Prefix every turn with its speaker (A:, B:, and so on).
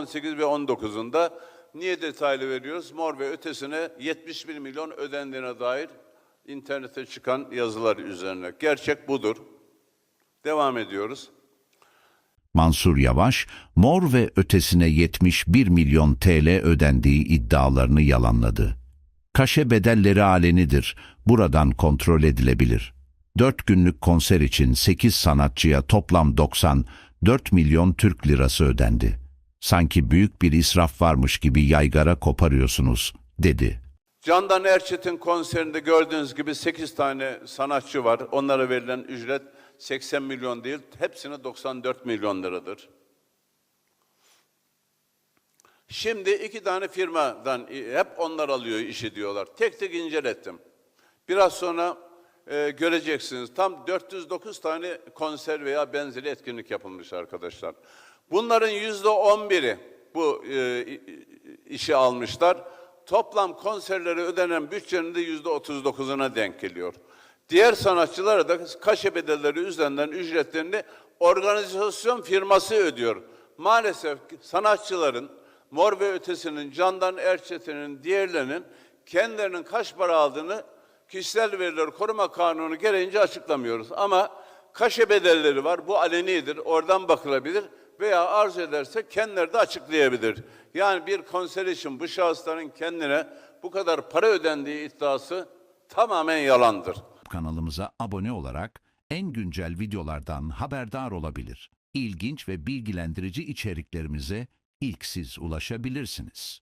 A: 18 ve 19'unda niye detaylı veriyoruz? Mor ve ötesine 71 milyon ödendiğine dair internete çıkan yazılar üzerine. Gerçek budur. Devam ediyoruz.
B: Mansur Yavaş, mor ve ötesine 71 milyon TL ödendiği iddialarını yalanladı. Kaşe bedelleri alenidir, buradan kontrol edilebilir. 4 günlük konser için 8 sanatçıya toplam 94 milyon Türk lirası ödendi. Sanki büyük bir israf varmış gibi yaygara koparıyorsunuz, dedi.
A: Candan Erçetin konserinde gördüğünüz gibi 8 tane sanatçı var. Onlara verilen ücret 80 milyon değil, hepsine 94 milyon liradır. Şimdi iki tane firmadan e, hep onlar alıyor işi diyorlar. Tek tek incelettim. Biraz sonra e, göreceksiniz. Tam 409 tane konser veya benzeri etkinlik yapılmış arkadaşlar. Bunların yüzde 11'i bu e, işi almışlar. Toplam konserlere ödenen bütçenin de yüzde 39'una denk geliyor. Diğer sanatçılara da kaşe bedelleri üzerinden ücretlerini organizasyon firması ödüyor. Maalesef sanatçıların Mor ve Ötesi'nin, Candan Erçetin'in, diğerlerinin kendilerinin kaç para aldığını kişisel verileri koruma kanunu gereğince açıklamıyoruz. Ama kaşe bedelleri var, bu alenidir, oradan bakılabilir veya arzu ederse kendileri de açıklayabilir. Yani bir konser için bu şahısların kendine bu kadar para ödendiği iddiası tamamen yalandır.
B: Kanalımıza abone olarak en güncel videolardan haberdar olabilir. İlginç ve bilgilendirici içeriklerimize ilk siz ulaşabilirsiniz.